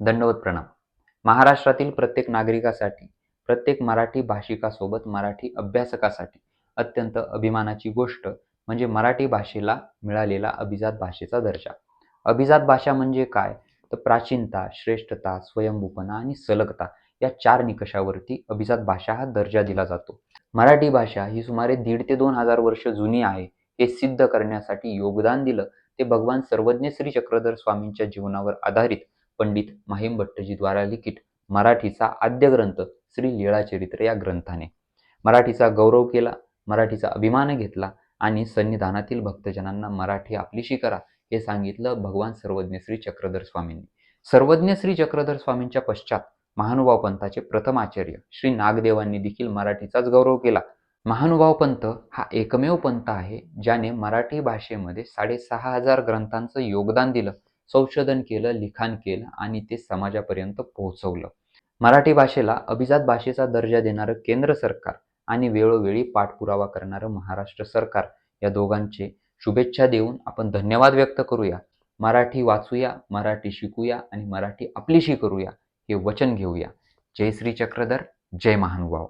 दंडवत प्रणाम. महाराष्ट्रातील प्रत्येक नागरिकासाठी प्रत्येक मराठी भाषिकासोबत मराठी अभ्यासकासाठी अत्यंत अभिमानाची गोष्ट म्हणजे मराठी भाषेला मिळालेला अभिजात भाषेचा दर्जा. अभिजात भाषा म्हणजे काय? तर प्राचीनता श्रेष्ठता स्वयंभूपणा आणि सलगता या चार निकषावरती अभिजात भाषा हा दर्जा दिला जातो. मराठी भाषा ही सुमारे दीड ते दोन हजार वर्ष जुनी आहे. हे सिद्ध करण्यासाठी योगदान दिलं ते भगवान सर्वज्ञ श्री चक्रधर स्वामींच्या जीवनावर आधारित पंडित माहिम भट्टजीद्वारा लिखित मराठीचा आद्य ग्रंथ श्री लीळाचरित्र या ग्रंथाने. मराठीचा गौरव केला मराठीचा अभिमान घेतला आणि सन्निधानातील भक्तजनांना मराठी आपलीशी करा हे सांगितलं भगवान सर्वज्ञ श्री चक्रधर स्वामींनी. सर्वज्ञ श्री चक्रधर स्वामींच्या पश्चात महानुभाव पंथाचे प्रथम आचार्य श्री नागदेवांनी देखील मराठीचाच गौरव केला. महानुभाव पंथ हा एकमेव पंथ आहे ज्याने मराठी भाषेमध्ये साडेसहा हजार ग्रंथांचं योगदान दिलं. संशोधन केलं लिखाण केलं आणि ते समाजापर्यंत पोहोचवलं. मराठी भाषेला अभिजात भाषेचा दर्जा देणारं केंद्र सरकार आणि वेळोवेळी पाठपुरावा करणारं महाराष्ट्र सरकार या दोघांचे शुभेच्छा देऊन आपण धन्यवाद व्यक्त करूया. मराठी वाचूया मराठी शिकूया आणि मराठी आपलीशी करूया हे वचन घेऊया. जय श्री चक्रधर जय महानुभाव.